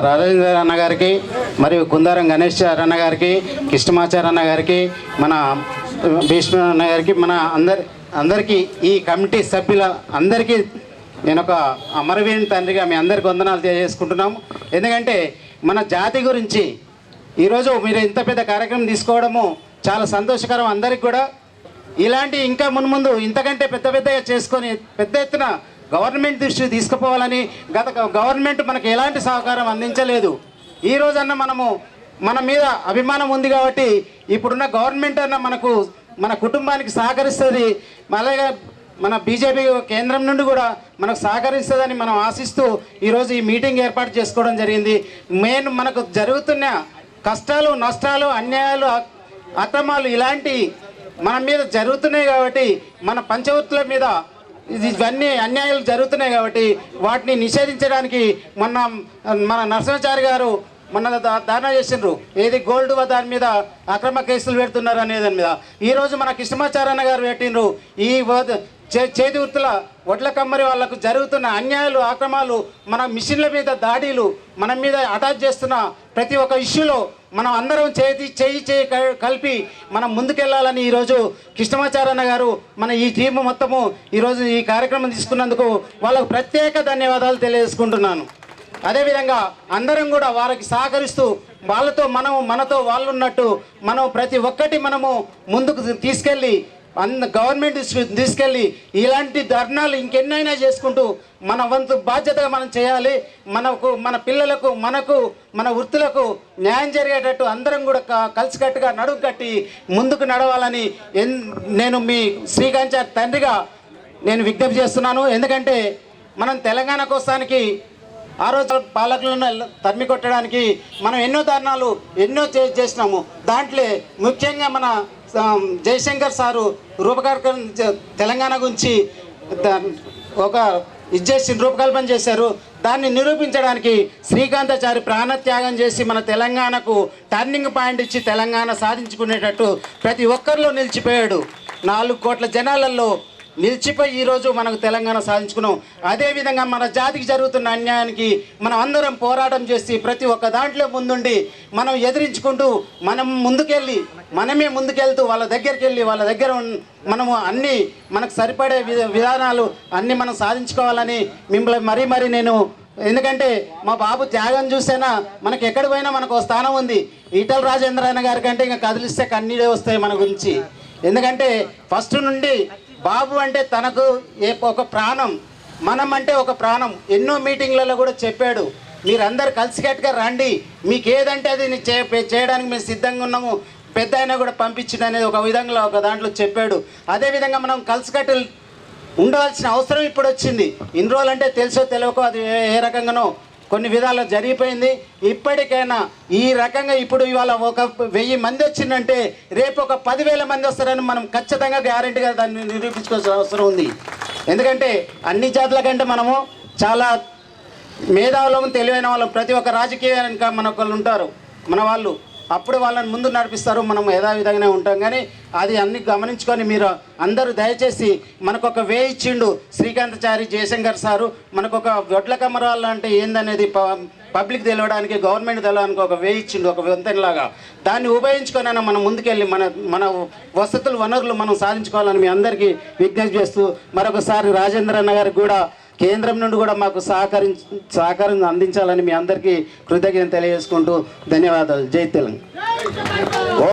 రాజేంద్ర అన్న గారికి మరియు కుందారం గణేష్ అన్న గారికి కృష్ణమాచార్ అన్న గారికి మన భీష్మ అన్న గారికి మన అందరి అందరికీ ఈ కమిటీ సభ్యుల అందరికీ నేను ఒక అమరవీరుని తండ్రిగా మీ అందరికి వందనాలు తెలియజేసుకుంటున్నాము ఎందుకంటే మన జాతి గురించి ఈరోజు మీరు ఇంత పెద్ద కార్యక్రమం తీసుకోవడము చాలా సంతోషకరం అందరికి కూడా. ఇలాంటి ఇంకా మున్ముందు ఇంతకంటే పెద్ద పెద్దగా చేసుకొని పెద్ద ఎత్తున గవర్నమెంట్ దృష్టికి తీసుకుపోవాలని గత గవర్నమెంట్ మనకు ఎలాంటి సహకారం అందించలేదు. ఈ రోజన్నా మనము మన మీద అభిమానం ఉంది కాబట్టి ఇప్పుడున్న గవర్నమెంట్ అన్న మనకు మన కుటుంబానికి సహకరిస్తుంది. అలాగే మన బీజేపీ కేంద్రం నుండి కూడా మనకు సహకరిస్తుందని మనం ఆశిస్తూ ఈరోజు ఈ మీటింగ్ ఏర్పాటు చేసుకోవడం జరిగింది. మెయిన్ మనకు జరుగుతున్న కష్టాలు నష్టాలు అన్యాయాలు అక్రమాలు ఇలాంటి మన మీద జరుగుతున్నాయి కాబట్టి మన పంచవృత్తుల మీద ఇవన్నీ అన్యాయాలు జరుగుతున్నాయి కాబట్టి వాటిని నిషేధించడానికి మొన్న మన నరసింహాచారి గారు మొన్న దా- ధారణ చేసిండ్రు. ఏది గోల్డ్ దాని మీద అక్రమ కేసులు పెడుతున్నారు అనే దాని మీద. ఈరోజు మన కృష్ణమాచారన్న గారు పెట్టిండ్రు. ఈ చే- చేతి వృత్తుల వడ్ల కమ్మరి వాళ్ళకు జరుగుతున్న అన్యాయాలు ఆక్రమాలు మన మిషన్ల మీద దాడీలు మన మీద అటాచ్ చేస్తున్న ప్రతి ఒక్క ఇష్యూలో మనం అందరం చేతి చేయి చేయి క- కలిపి మనం ముందుకెళ్ళాలని ఈరోజు కృష్ణమాచారన్న గారు మన ఈ టీము మొత్తము ఈరోజు ఈ కార్యక్రమం తీసుకున్నందుకు వాళ్ళకు ప్రత్యేక ధన్యవాదాలు తెలియజేసుకుంటున్నాను. అదేవిధంగా అందరం కూడా వారికి సహకరిస్తూ వాళ్ళతో మనం మనతో వాళ్ళు ఉన్నట్టు మనం ప్రతి ఒక్కటి మనము ముందుకు తీసుకెళ్ళి అంద గవర్నమెంట్ తీసుకెళ్ళి ఇలాంటి ధర్నాలు ఇంకెన్నైనా చేసుకుంటూ మన వంతు బాధ్యతగా మనం చేయాలి. మనకు మన పిల్లలకు మనకు మన వృత్తులకు న్యాయం జరిగేటట్టు అందరం కూడా కలిసికట్టుగా నడుము కట్టి ముందుకు నడవాలని ఎన్ నేను మీ శ్రీకాంత్ తండ్రిగా నేను విజ్ఞప్తి చేస్తున్నాను. ఎందుకంటే మనం తెలంగాణ కోసానికి ఆ రోజు పాలకులను తరిమి కొట్టడానికి మనం ఎన్నో ధర్నాలు ఎన్నో చే- చేసినాము. దాంట్లో ముఖ్యంగా మన జయశంకర్ సారు రూపకల్పన తెలంగాణ గురించి ఒక ఇచ్చేసి రూపకల్పన చేశారు. దాన్ని నిరూపించడానికి శ్రీకాంతాచారి ప్రాణత్యాగం చేసి మన తెలంగాణకు టర్నింగ్ పాయింట్ ఇచ్చి తెలంగాణ సాధించుకునేటట్టు ప్రతి ఒక్కరిలో నిలిచిపోయాడు. నాలుగు కోట్ల జనాలలో నిలిచిపోయి ఈరోజు మనకు తెలంగాణ సాధించుకున్నాం. అదేవిధంగా మన జాతికి జరుగుతున్న అన్యాయానికి మనం అందరం పోరాటం చేసి ప్రతి ఒక్క దాంట్లో ముందుండి మనం ఎదిరించుకుంటూ మనం ముందుకెళ్ళి మనమే ముందుకెళ్తూ వాళ్ళ దగ్గరికి వెళ్ళి వాళ్ళ దగ్గర మనము అన్ని మనకు సరిపడే విధానాలు అన్ని మనం సాధించుకోవాలని మిమ్మల్ని మరీ మరీ నేను ఎందుకంటే మా బాబు త్యాగం చూసేనా మనకి ఎక్కడికి పోయినా మనకు ఒక స్థానం ఉంది. ఈటల రాజేంద్ర గారి కంటే ఇంకా కదిలిస్తే కన్నీడే వస్తాయి మన గురించి. ఎందుకంటే ఫస్ట్ నుండి బాబు అంటే తనకు ఏ ఒక ప్రాణం మనం అంటే ఒక ప్రాణం. ఎన్నో మీటింగ్లలో కూడా చెప్పాడు మీరందరు కలిసికట్టుగా రండి. మీకు ఏదంటే అది చేయడానికి మేము సిద్ధంగా ఉన్నాము. పెద్ద అయినా కూడా పంపించండి అనేది ఒక విధంగా ఒక దాంట్లో చెప్పాడు. అదేవిధంగా మనం కలిసికట్టు ఉండవలసిన అవసరం ఇప్పుడు వచ్చింది. ఇన్ని రోజులు అంటే తెలుసో తెలియకో అది ఏ రకంగానో కొన్ని విధాలు జరిగిపోయింది. ఇప్పటికైనా ఈ రకంగా ఇప్పుడు ఇవాళ ఒక వెయ్యి మంది వచ్చిందంటే రేపు ఒక పదివేల మంది వస్తారని మనం ఖచ్చితంగా గ్యారంటీగా దాన్ని నిరూపించుకోవాల్సిన అవసరం ఉంది. ఎందుకంటే అన్ని జాతుల కంటే మనము చాలా మేధావులం తెలివైన వాళ్ళం. ప్రతి ఒక్క రాజకీయానికి మన ఒకళ్ళు ఉంటారు. మన వాళ్ళు. అప్పుడు వాళ్ళని ముందు నడిపిస్తారు. మనం యథావిధంగానే ఉంటాం. కానీ అది అన్ని గమనించుకొని మీరు అందరూ దయచేసి మనకు ఒక వే ఇచ్చిండు శ్రీకాంతచారి జయశంకర్ సారు మనకు ఒక వడ్ల కమరాలు అంటే ఏందనేది ప- పబ్లిక్ తెలియడానికి గవర్నమెంట్ తెలవడానికి ఒక వే ఇచ్చిండు ఒక వంతెనలాగా. దాన్ని ఉపయోగించుకొని మనం ముందుకెళ్ళి మన మన వసతులు వనరులు మనం సాధించుకోవాలని మీ అందరికీ విజ్ఞప్తి చేస్తూ మరొకసారి రాజేంద్ర నగర్ గారికి కూడా కేంద్రం నుండి కూడా మాకు సహకరి సహకారం అందించాలని మీ అందరికీ కృతజ్ఞత తెలియజేసుకుంటూ ధన్యవాదాలు. జై తెలంగాణ.